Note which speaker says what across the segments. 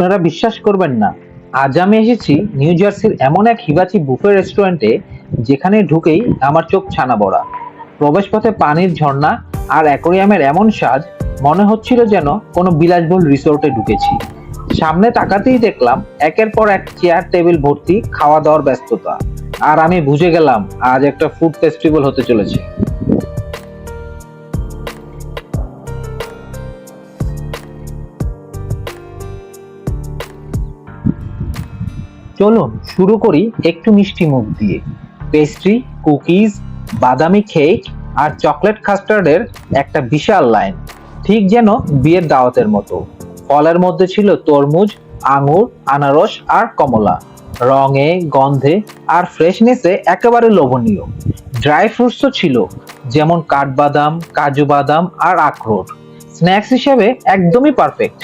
Speaker 1: আপনারা বিশ্বাস করবেন না। আজ আমি এসেছি নিউ জার্সির এমন এক হিবাচি বুফে রেস্টুরেন্টে, যেখানে ঢুকেই আমার চোখ ছানা বড়া প্রবেশপথে পানির ঝর্ণা আর অ্যাকোরিয়ামের এমন সাজ মনে হচ্ছিল যেন কোনো বিলাসবহুল রিসোর্টে ঢুকেছি। সামনে তাকাতেই দেখলাম একের পর এক চেয়ার, টেবিল ভর্তি খাওয়া দাওয়ার ব্যস্ততা। আর আমি বুঝে গেলাম, আজ একটা ফুড ফেস্টিভ্যাল হতে চলেছে। চলুন শুরু করি একটু মিষ্টি মুখ দিয়ে। পেস্ট্রি, কুকিজ, বাদামি কেক আর চকলেট কাস্টার্ডের একটা বিশাল লাইন। ঠিক যেন বিয়ের দাওয়াতের মতো। ফলের মধ্যে ছিল তরমুজ, আঙুর, আনারস আর কমলা। রঙে, গন্ধে আর ফ্রেশনেসে একেবারে লোভনীয়। ড্রাই ফ্রুটসও ছিল, যেমন কাঠবাদাম, কাজু বাদাম আর আখরোট। স্ন্যাক্স হিসেবে একদমই পারফেক্ট।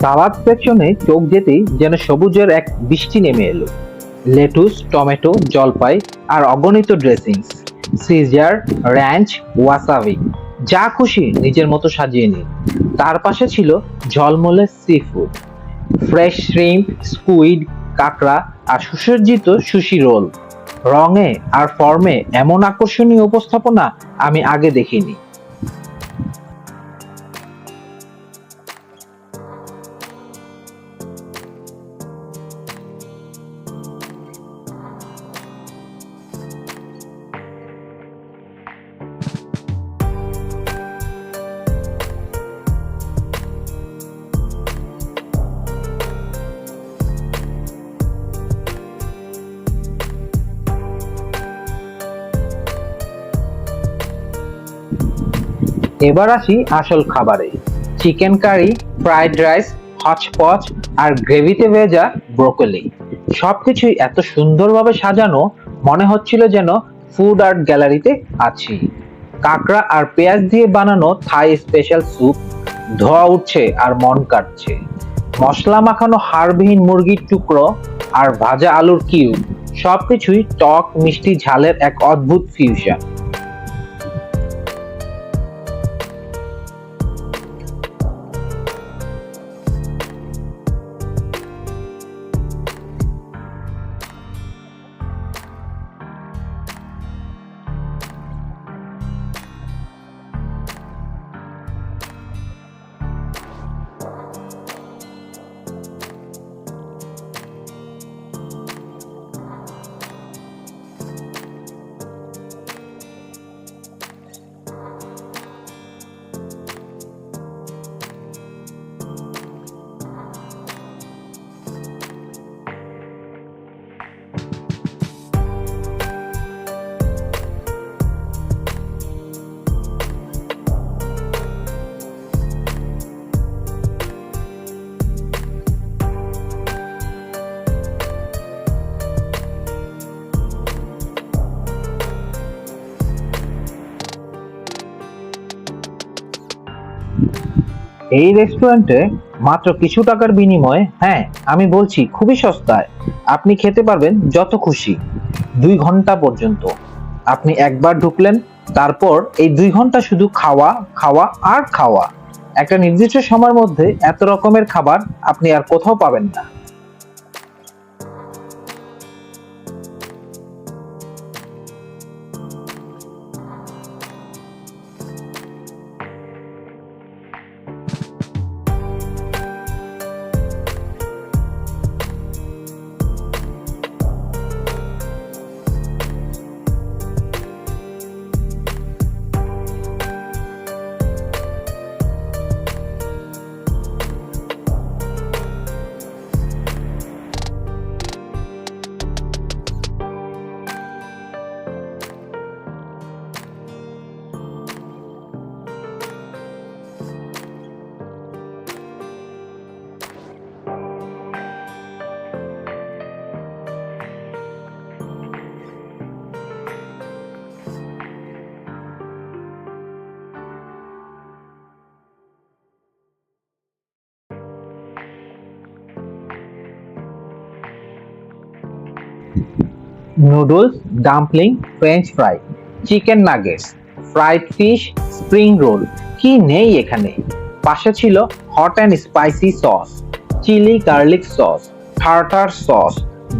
Speaker 1: সালাদ সেকশনে চোখ যেতেই যেন সবুজের এক বৃষ্টি নেমে এলো। লেটুস, টমেটো, জলপাই আর অগণিত ড্রেসিংস, সিজার, র্যাঞ্চ, ওয়াসাবি, যা খুশি নিজের মতো সাজিয়ে নিন। তার পাশে ছিল ঝলমলে sea food fresh shrimp squid কাঁকড়া আর সুসজ্জিত সুশি রোল রঙে আর ফর্মে এমন আকর্ষণীয় উপস্থাপনা আমি আগে দেখিনি। এবার আসি আসল খাবারে। Chicken curry, fried rice, hotchpotch আর গ্রেভিতে ভেজা ব্রোকলি। সবকিছুই এত সুন্দরভাবে সাজানো, মনে হচ্ছিল যেন ফুড আর্ট গ্যালারিতে আছি। কাঁকড়া আর পেঁয়াজ দিয়ে বানানো থাই স্পেশাল স্যুপ, ধোয়া উঠছে আর মন কাটছে। মশলা মাখানো হাড়বিহীন মুরগির টুকরো আর ভাজা আলুর কিউব, সবকিছুই টক মিষ্টি ঝালের এক অদ্ভুত ফিউশন এই রেস্টুরেন্টে মাত্র কিছু টাকার বিনিময়ে হ্যাঁ আমি বলছি খুবই সস্তায়। আপনি খেতে পারবেন যত খুশি, দুই ঘণ্টা পর্যন্ত। আপনি একবার ঢুকলেন, তারপর এই দুই ঘণ্টা শুধু খাওয়া খাওয়া আর খাওয়া। একটা নির্দিষ্ট সময়ের মধ্যে এত রকমের খাবার আপনি আর কোথাও পাবেন না। Noodles dumpling French fry chicken nuggets fried fish spring roll কি নেই এখানে? পাশে ছিল hot and spicy sauce chilli garlic sauce tartar sauce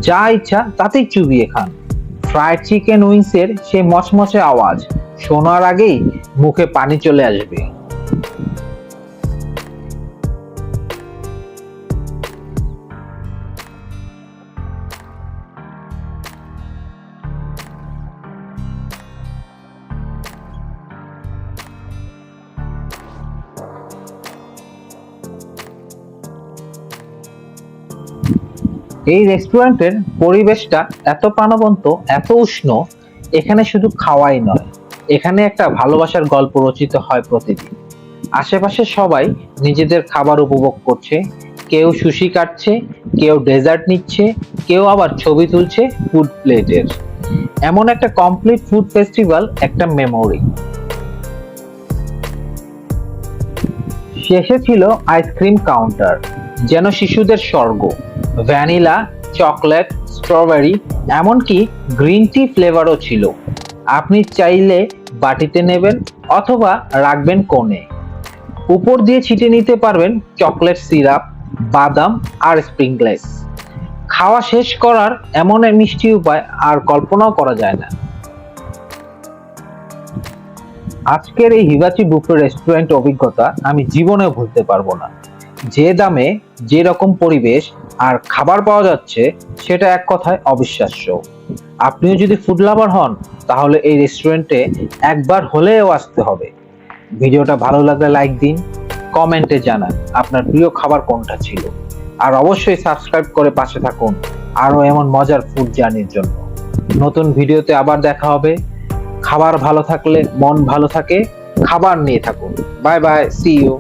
Speaker 1: যা ইচ্ছা তাতেই চুবিয়ে খান। ফ্রাইড চিকেন উইংসের সেই মচমচে আওয়াজ শোনার আগেই মুখে পানি চলে আসবে। এই রেস্টুরেন্টের পরিবেশটা এত প্রাণবন্ত, এত উষ্ণ, এখানে শুধু খাওয়াই নয়। এখানে একটা ভালোবাসার গল্প রচিত হয় প্রতিদিন। আশেপাশে সবাই নিজেদের খাবার উপভোগ করছে, কেউ সুশি কাটছে, কেউ ডেজার্ট নিচ্ছে, কেউ আবার ছবি তুলছে ফুড প্লেটের এমন একটা কমপ্লিট ফুড ফেস্টিভ্যাল একটা মেমোরি শেষে ছিল আইসক্রিম কাউন্টার যেন শিশুদের স্বর্গ। ভ্যানিলা, চকলেট, স্ট্রবেরি, এমনকি গ্রিন টি ফ্লেভারও ছিল। আপনি চাইলে বাটিতে নেবেন অথবা রাখবেন কোণে। উপর দিয়ে ছিটিয়ে নিতে পারবেন চকলেট সিরাপ, বাদাম আর স্প্রিংলেস খাওয়া শেষ করার এমন মিষ্টি উপায় আর কল্পনাও করা যায় না। আজকের এই হিবাচি বুফে রেস্টুরেন্ট অভিজ্ঞতা আমি জীবনেও ভুলতে পারব না। যে দামে যে রকম পরিবেশ আর খাবার পাওয়া যাচ্ছে, সেটা এক কথায় অবিশ্বাস্য। আপনিও যদি ফুড লাভার হন, তাহলে এই রেস্টুরেন্টে একবার হলেও আসতে হবে। ভিডিওটা ভালো লাগলে লাইক দিন কমেন্টে জানান আপনার প্রিয় খাবার কোনটা ছিল। আর অবশ্যই সাবস্ক্রাইব করে পাশে থাকুন আরও এমন মজার ফুড জার্নির জন্য। নতুন ভিডিওতে আবার দেখা হবে। খাবার ভালো থাকলে মন ভালো থাকে, খাবার নিয়ে থাকুন। Bye bye C you